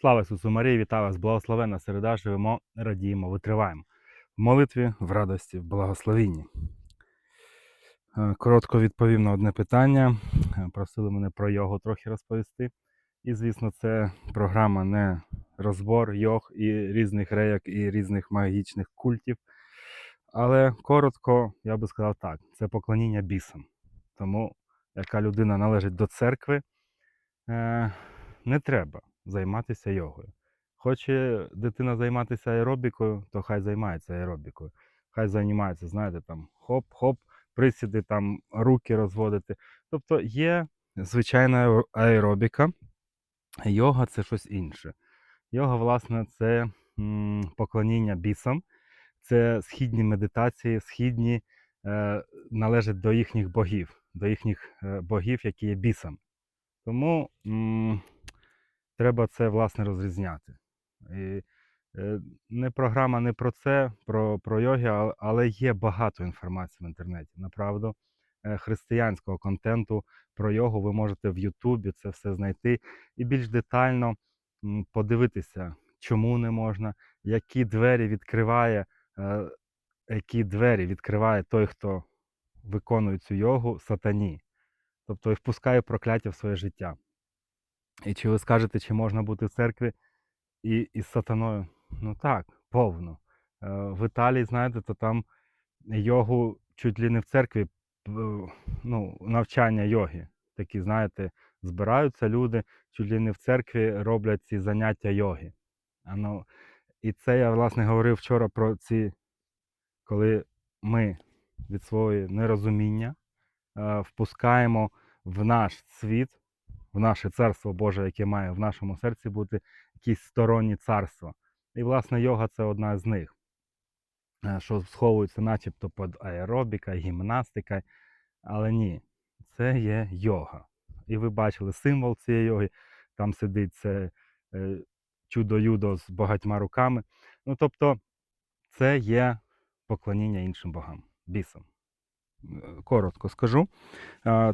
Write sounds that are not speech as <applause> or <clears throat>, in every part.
Слава Ісусу Марії, вітаю вас, благословенна середа, живемо, радіємо, витриваємо. В молитві, в радості, в благословінні. Е, Коротко відповів на одне питання. Е, Просили мене про йогу трохи розповісти. І, звісно, це програма не розбор йог і різних рейок, і різних магічних культів. Але коротко, я би сказав так: це поклоніння бісам. Тому, яка людина належить до церкви, е, не треба займатися йогою. Хоче дитина займатися аеробікою, то хай займається аеробікою. Хай займається, знаєте, там хоп-хоп, присіди, там руки розводити. Тобто є звичайна аеро- аеробіка, йога це щось інше. Йога, власне, це поклоніння бісам, це східні медитації, східні е, належать до їхніх богів, до їхніх е, богів, які є бісами. Тому треба це власне розрізняти. І, е, не програма не про це, про, про йоги, але є багато інформації в інтернеті. Направду, е, християнського контенту про йогу ви можете в Ютубі це все знайти і більш детально подивитися, чому не можна, які двері відкриває, е, які двері відкриває той, хто виконує цю йогу сатані. Тобто і впускає прокляття в своє життя. І чи ви скажете, чи можна бути в церкві і із сатаною? Ну так, повно. Е, В Італії, знаєте, то там йогу чуть ли не в церкві, ну, навчання йоги. Такі, знаєте, збираються люди, чуть ли не в церкві роблять ці заняття йоги. А ну, і це я, власне, говорив вчора про ці, коли ми від свого нерозуміння е, впускаємо в наш світ, наше царство Боже, яке має в нашому серці бути якісь сторонні царства. І, власне, йога це одна з них, е, що сховується начебто під аеробіка, гімнастика. Але ні, це є йога. І ви бачили символ цієї йоги, там сидить це е, чудо-юдо з багатьма руками. Ну, тобто, це є поклоніння іншим богам, бісам. Е, Коротко скажу.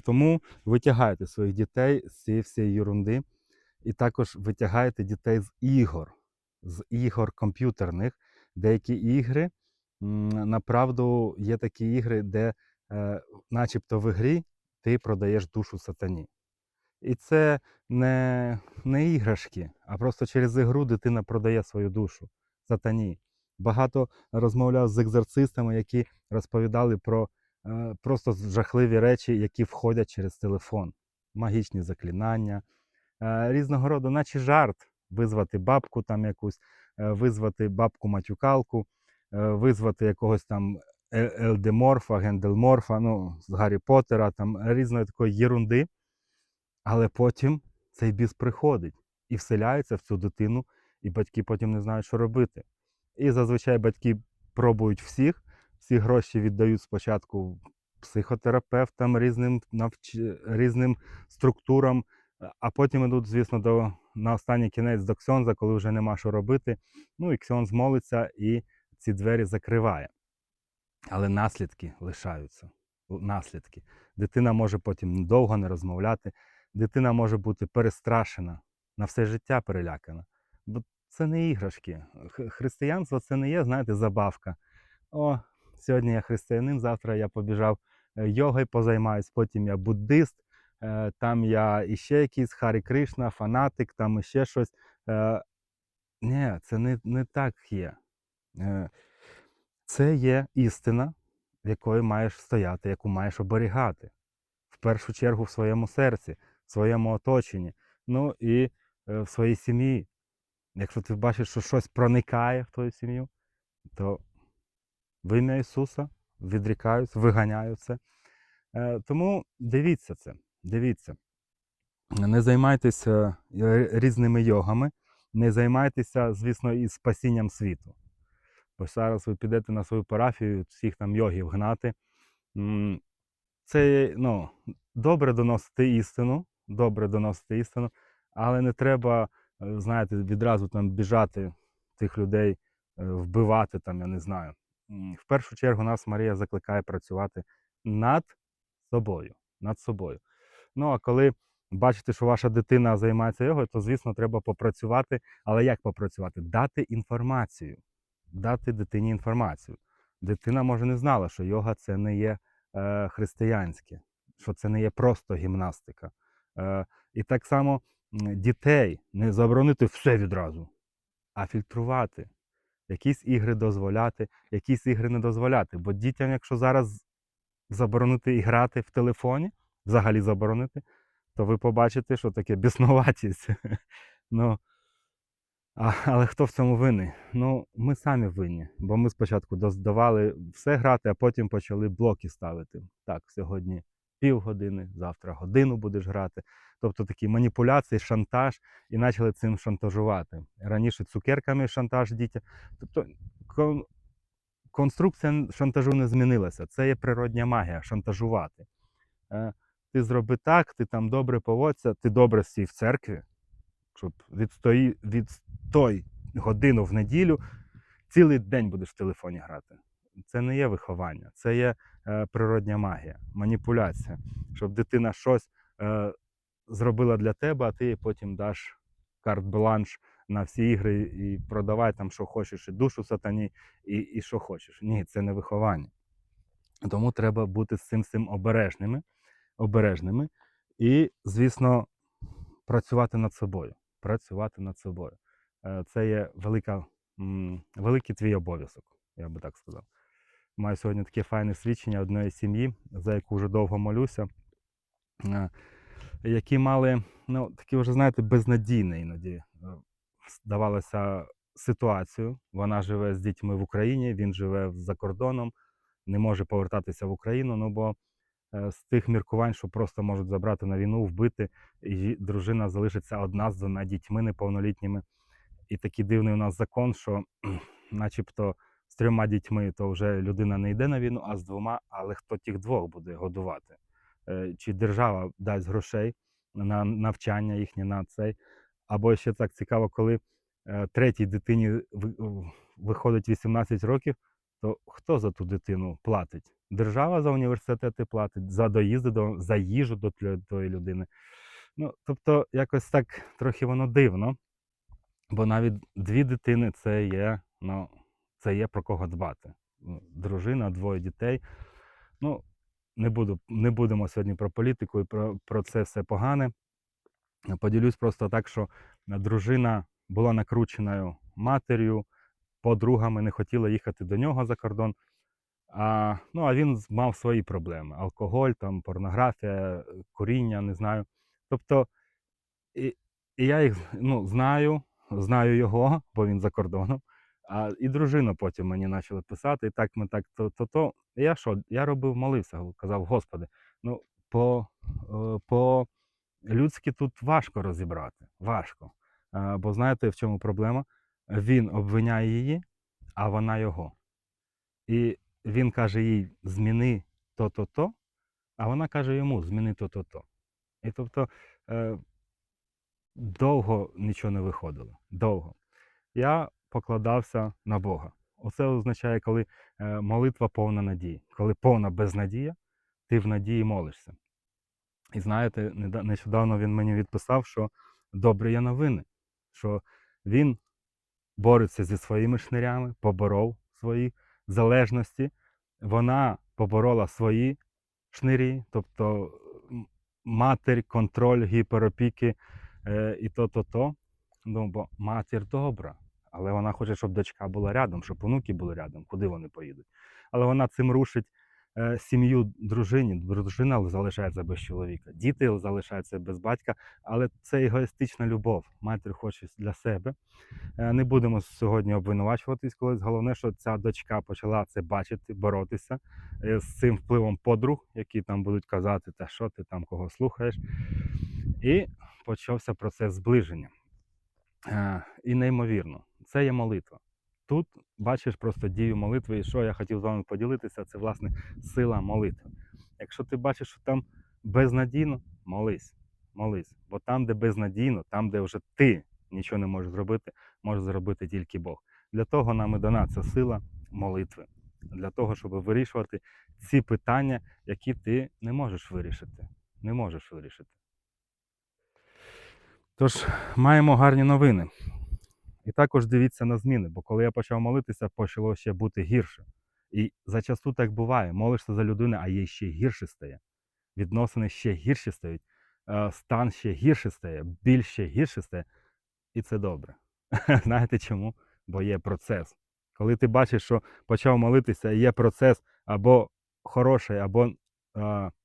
Тому витягайте своїх дітей з цієї всієї ерунди, і також витягайте дітей з ігор, з ігор комп'ютерних. Деякі ігри, направду, є такі ігри, де, е, начебто в ігрі ти продаєш душу сатані. І це не, не іграшки, а просто через ігру дитина продає свою душу сатані. Багато розмовляв з екзорцистами, які розповідали про просто жахливі речі, які входять через телефон, магічні заклинання, е, різного роду, наче жарт, визвати бабку там якусь, е, визвати бабку-матюкалку, е, визвати якогось там Е- Елдеморфа, Генделморфа, ну, з Гаррі Поттера, там різної такої єрунди. Але потім цей біс приходить і вселяється в цю дитину, і батьки потім не знають, що робити. І зазвичай батьки пробують всіх, всі гроші віддають спочатку психотерапевтам, різним, навч... різним структурам, а- а потім йдуть, звісно, до, на останній кінець до Ксьонза, коли вже нема що робити. Ну і Ксьонз молиться і ці двері закриває. Але наслідки лишаються. Наслідки. Дитина може потім довго не розмовляти, дитина може бути перестрашена, на все життя перелякана. Бо це не іграшки. Християнство це не є, знаєте, забавка. О, сьогодні я християнин, завтра я побіжав е, йогою позаймаюсь, потім я буддист, е, там я іще якийсь Харі Кришна, фанатик, там іще щось. Е, Ні, це не, не так є. Це є істина, в якої маєш стояти, яку маєш оберігати. В першу чергу в своєму серці, в своєму оточенні, ну і в своїй сім'ї. Якщо ти бачиш, що щось проникає в твою сім'ю, то в ім'я Ісуса відрікаюсь, виганяю це. Е, Тому дивіться це, дивіться. Не займайтеся е, різними йогами, не займайтеся, звісно, і спасінням світу. Бо зараз ви підете на свою парафію, всіх там йогів гнати. Це ну, добре доносити істину, добре доносити істину, але не треба, е, знаєте, відразу там біжати тих людей, вбивати там, я не знаю. В першу чергу нас Марія закликає працювати над собою. Над собою. Ну а коли бачите, що ваша дитина займається йогою, то, звісно, треба попрацювати. Але як попрацювати? Дати інформацію. Дати дитині інформацію. Дитина, може, не знала, що йога це не є е, християнське, що це не є просто гімнастика. Е, і так само дітей не заборонити все відразу, а фільтрувати. Якісь ігри дозволяти, якісь ігри не дозволяти. Бо дітям, якщо зараз заборонити і грати в телефоні, взагалі заборонити, то ви побачите, що таке біснуватість. <laughs> ну, а, але хто в цьому винний? Ну, ми самі винні, бо ми спочатку доздавали все грати, а потім почали блоки ставити. Так, сьогодні півгодини, завтра годину будеш грати. Тобто такі маніпуляції, шантаж, і почали цим шантажувати. Раніше цукерками шантаж дітям. Тобто кон- конструкція шантажу не змінилася. Це є природня магія шантажувати. Е, ти зроби так, ти там добре поводься, ти добре стій в церкві, щоб відстої, відстой годину в неділю, цілий день будеш в телефоні грати. Це не є виховання, це є е, природня магія, маніпуляція. Щоб дитина щось е, зробила для тебе, а ти їй потім даш карт-бланш на всі ігри і продавай там, що хочеш, і душу сатані, і, і що хочеш. Ні, це не виховання. Тому треба бути з цим всім обережними, обережними і, звісно, працювати над собою. Працювати над собою. Е, Це є велика, великий твій обов'язок, я би так сказав. Маю сьогодні таке файне свідчення одної сім'ї, за яку вже довго молюся, е, які мали, ну, такі вже, знаєте, безнадійне іноді е, здавалося ситуацію. Вона живе з дітьми в Україні, він живе за кордоном, не може повертатися в Україну, ну бо е, з тих міркувань, що просто можуть забрати на війну, вбити, і дружина залишиться одна з двома дітьми неповнолітніми. І такий дивний у нас закон, що <clears throat> начебто з трьома дітьми то вже людина не йде на війну, а з двома, але хто тих двох буде годувати? Е, Чи держава дасть грошей на навчання їхнє на цей? Або ще так цікаво, коли е, третій дитині виходить 18 років, то хто за ту дитину платить? Держава за університети платить, за доїзди до за їжу до тої людини. Ну, тобто, якось так трохи воно дивно. Бо навіть дві дитини це є, ну, це є про кого дбати. Ну, Дружина, двоє дітей. Ну, не, буду, не будемо сьогодні про політику і про, про це все погане. Поділюсь просто так, що дружина була накрученою матір'ю, подругами не хотіла їхати до нього за кордон. А, ну, а він мав свої проблеми: алкоголь, там, порнографія, куріння, не знаю. Тобто, і, і я їх ну, знаю, знаю його, бо він за кордоном. А і дружина потім мені почала писати, і так ми так то, то, то. Я що? Я робив, молився, казав, Господи, ну по, е, по людськи тут важко розібрати. Важко. Е, Бо знаєте, в чому проблема? Він обвиняє її, а вона його. І він каже їй: зміни то-то-то, а вона каже йому: зміни то-то-то. І тобто е, довго нічого не виходило. Довго. Я покладався на Бога. Оце означає, коли е, молитва повна надії. Коли повна безнадія, ти в надії молишся. І знаєте, нещодавно він мені відписав, що добрі є новини, що він бореться зі своїми шнирями, поборов свої залежності. Вона поборола свої шнирі, тобто матір, контроль, гіперопіки е, і то-то-то. Ну, бо матір добра, але вона хоче, щоб дочка була рядом, щоб онуки були рядом, куди вони поїдуть. Але вона цим рушить е, сім'ю дружині. Дружина залишається без чоловіка, діти залишаються без батька, але це егоїстична любов. Матір хоче для себе. Е, Не будемо сьогодні обвинувачуватись колись. Головне, що ця дочка почала це бачити, боротися е, з цим впливом подруг, які там будуть казати, та що ти там кого слухаєш. І почався процес зближення. І неймовірно, це є молитва. Тут бачиш просто дію молитви, і що я хотів з вами поділитися, це власне сила молитви. Якщо ти бачиш, що там безнадійно, молись, молись. Бо там, де безнадійно, там, де вже ти нічого не можеш зробити, може зробити тільки Бог. Для того нам і дана ця сила молитви, для того, щоб вирішувати ці питання, які ти не можеш вирішити. Не можеш вирішити. Тож, маємо гарні новини. І також дивіться на зміни, бо коли я почав молитися, почало ще бути гірше. І зачасту так буває. Молишся за людину, а їй ще гірше стає. Відносини ще гірші стають, е, стан ще гірше стає, біль ще гірше стає. І це добре. <laughs> Знаєте чому? Бо є процес. Коли ти бачиш, що почав молитися, є процес або хороший, або е,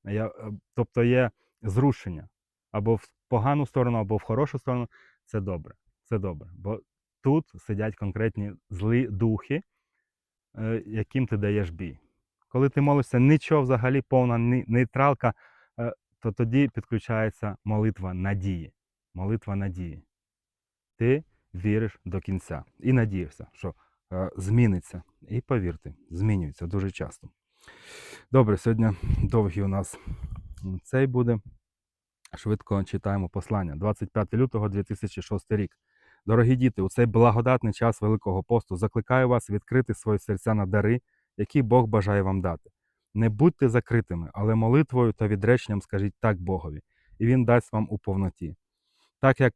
я, е, тобто є зрушення, або в погану сторону, або в хорошу сторону, це добре. Це добре. Бо тут сидять конкретні злі духи, е, яким ти даєш бій. Коли ти молишся, нічого взагалі, повна нейтралка, е, то тоді підключається молитва надії. Молитва надії. Ти віриш до кінця і надієшся, що е, зміниться. І повірте, змінюється дуже часто. Добре, сьогодні довгий у нас цей буде. Швидко читаємо послання. 25 лютого 2006 рік. Дорогі діти, у цей благодатний час Великого посту закликаю вас відкрити свої серця на дари, які Бог бажає вам дати. Не будьте закритими, але молитвою та відреченням скажіть так Богові, і Він дасть вам у повноті. Так як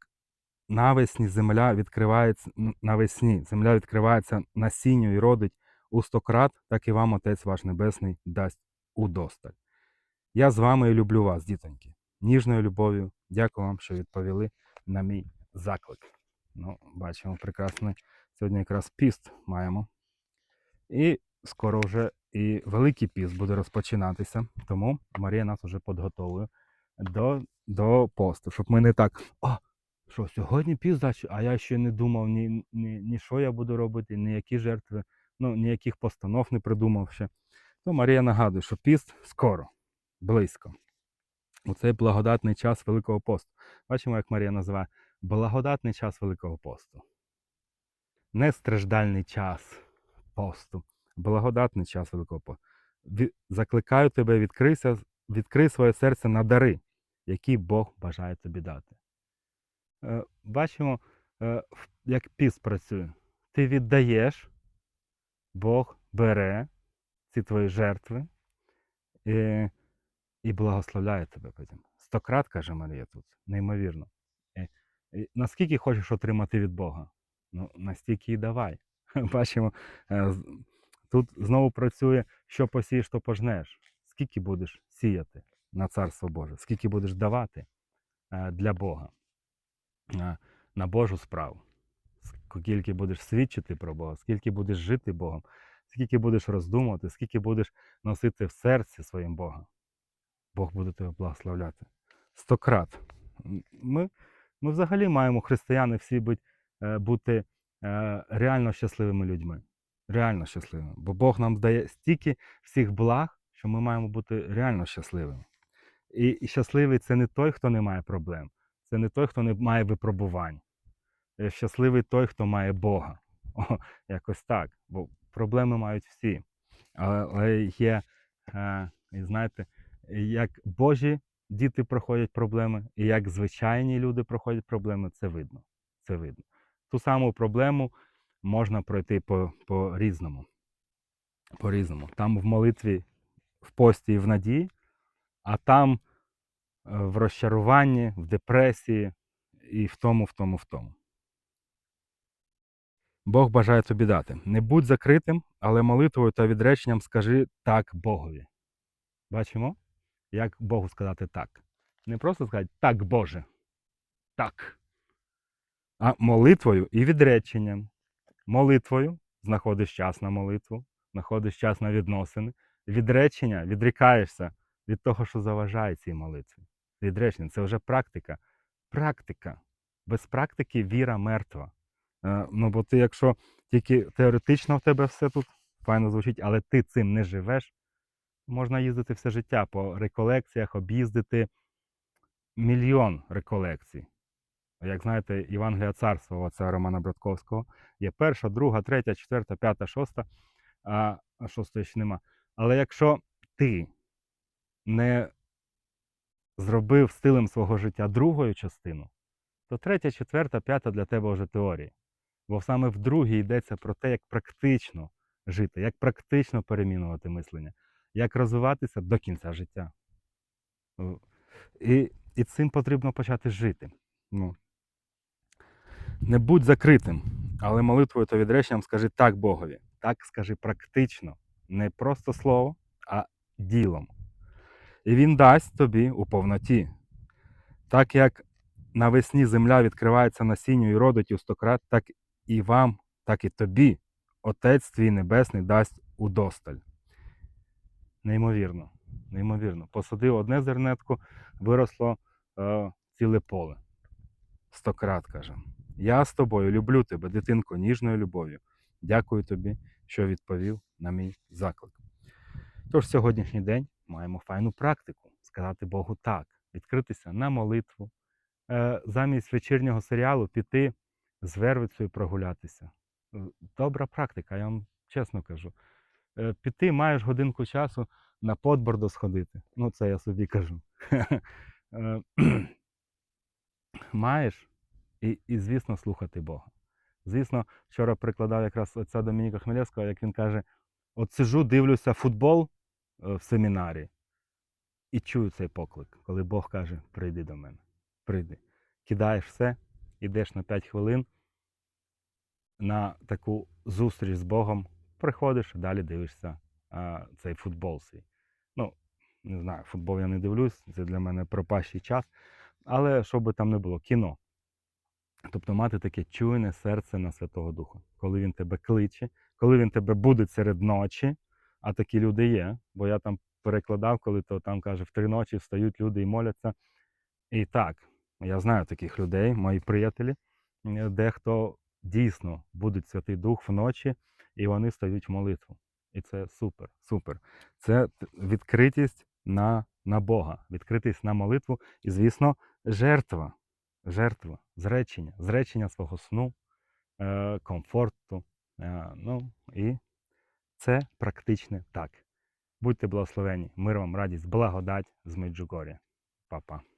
навесні земля відкривається навесні, земля відкривається насінню і родить у стократ, так і вам Отець ваш Небесний дасть удосталь. Я з вами і люблю вас, дітоньки. Ніжною любов'ю. Дякую вам, що відповіли на мій заклик. Ну, бачимо прекрасний. Сьогодні якраз піст маємо. І скоро вже і Великий піст буде розпочинатися. Тому Марія нас вже підготовує до, до посту, щоб ми не так. О, що сьогодні піст, а я ще не думав ні, ні, ні що я буду робити, ні які жертви, ну, ніяких постанов не придумав ще. То Марія нагадує, що піст скоро, близько. У цей благодатний час Великого посту. Бачимо, як Марія називає благодатний час Великого посту. Не страждальний час посту, благодатний час Великого посту. Закликаю тебе, відкрийся, відкрий своє серце на дари, які Бог бажає тобі дати. Е, Бачимо, е, як піст працює. Ти віддаєш, Бог бере ці твої жертви і, і благословляє тебе потім. Стократ, каже Марія тут, неймовірно. Наскільки хочеш отримати від Бога? Ну, настільки і давай. <laughs> Бачимо, е, тут знову працює, що посієш, то пожнеш. Скільки будеш сіяти на Царство Боже, скільки будеш давати е, для Бога, е, на Божу справу, скільки будеш свідчити про Бога, скільки будеш жити Богом, скільки будеш роздумувати, скільки будеш носити в серці своїм Бога. Бог буде тебе благословляти. Стократ. Ми, ми взагалі маємо християни всі бути, е, бути е, реально щасливими людьми. Реально щасливими. Бо Бог нам дає стільки всіх благ, що ми маємо бути реально щасливими. І, щасливий це не той, хто не має проблем, це не той, хто не має випробувань. Е, Щасливий той, хто має Бога. О, якось так. Бо проблеми мають всі. Але, є, знаєте, як Божі діти проходять проблеми, і як звичайні люди проходять проблеми, це видно. Це видно. Ту саму проблему можна пройти по, по різному. По різному. Там в молитві, в пості і в надії, а там е, в розчаруванні, в депресії і в тому, в тому, в тому. Бог бажає тобі дати. Не будь закритим, але молитвою та відреченням скажи так Богові. Бачимо, як Богу сказати так. Не просто сказати так, Боже. Так. А молитвою і відреченням. Молитвою знаходиш час на молитву, знаходиш час на відносини. Відречення відрікаєшся від того, що заважає цій молитві. Відречення це вже практика. Практика. Без практики віра мертва. Е, Ну, бо ти, якщо тільки теоретично в тебе все тут файно звучить, але ти цим не живеш, можна їздити все життя по реколекціях, об'їздити мільйон реколекцій. Як знаєте, Євангелія царства отця Романа Братковського є перша, друга, третя, четверта, п'ята, шоста, а шостої ще нема. Але якщо ти не зробив стилем свого життя другою частину, то третя, четверта, п'ята для тебе вже теорії. Бо саме в другій йдеться про те, як практично жити, як практично перемінувати мислення, як розвиватися до кінця життя. І, і цим потрібно почати жити. Ну, Не будь закритим, але молитвою та відреченням скажи так Богові. Так скажи практично, не просто слово, а ділом. І він дасть тобі у повноті. Так як навесні земля відкривається насінню і родить у стократ, так і вам, так і тобі, Отець твій Небесний дасть удосталь. Неймовірно, неймовірно. Посадив одне зернетко, виросло е, ціле поле. Стократ каже. Я з тобою люблю тебе, дитинко, ніжною любов'ю. Дякую тобі, що відповів на мій заклик. Тож сьогоднішній день маємо файну практику сказати Богу так, відкритися на молитву, е, замість вечірнього серіалу піти з вервицею прогулятися. Е, Добра практика, я вам чесно кажу. Е, Піти маєш годинку часу на подбордо сходити. Ну, це я собі кажу. <laughs> Е, Маєш і, і, звісно, слухати Бога. Звісно, вчора прикладав якраз отця Домініка Хмелевського, як він каже: от сижу, дивлюся футбол е, в семінарі і чую цей поклик, коли Бог каже: прийди до мене, прийди. Кидаєш все, йдеш на 5 хвилин на таку зустріч з Богом, приходиш і далі дивишся а, цей футбол свій. Ну, не знаю, футбол я не дивлюсь, це для мене пропащий час. Але що би там не було, кіно. Тобто мати таке чуйне серце на Святого Духа, коли він тебе кличе, коли він тебе буде серед ночі, а такі люди є. Бо я там перекладав, коли то там каже, в три ночі встають люди і моляться. І так, я знаю таких людей, мої приятелі, е, дехто дійсно будуть Святий Дух вночі, і вони стають в молитву. І це супер, супер. Це відкритість на, на Бога, відкритість на молитву і, звісно, жертва. Жертва, зречення, зречення свого сну, е, комфорту. Е, ну і це практичне так. Будьте благословені, мир вам, радість, благодать з Меджугоря. Па-па.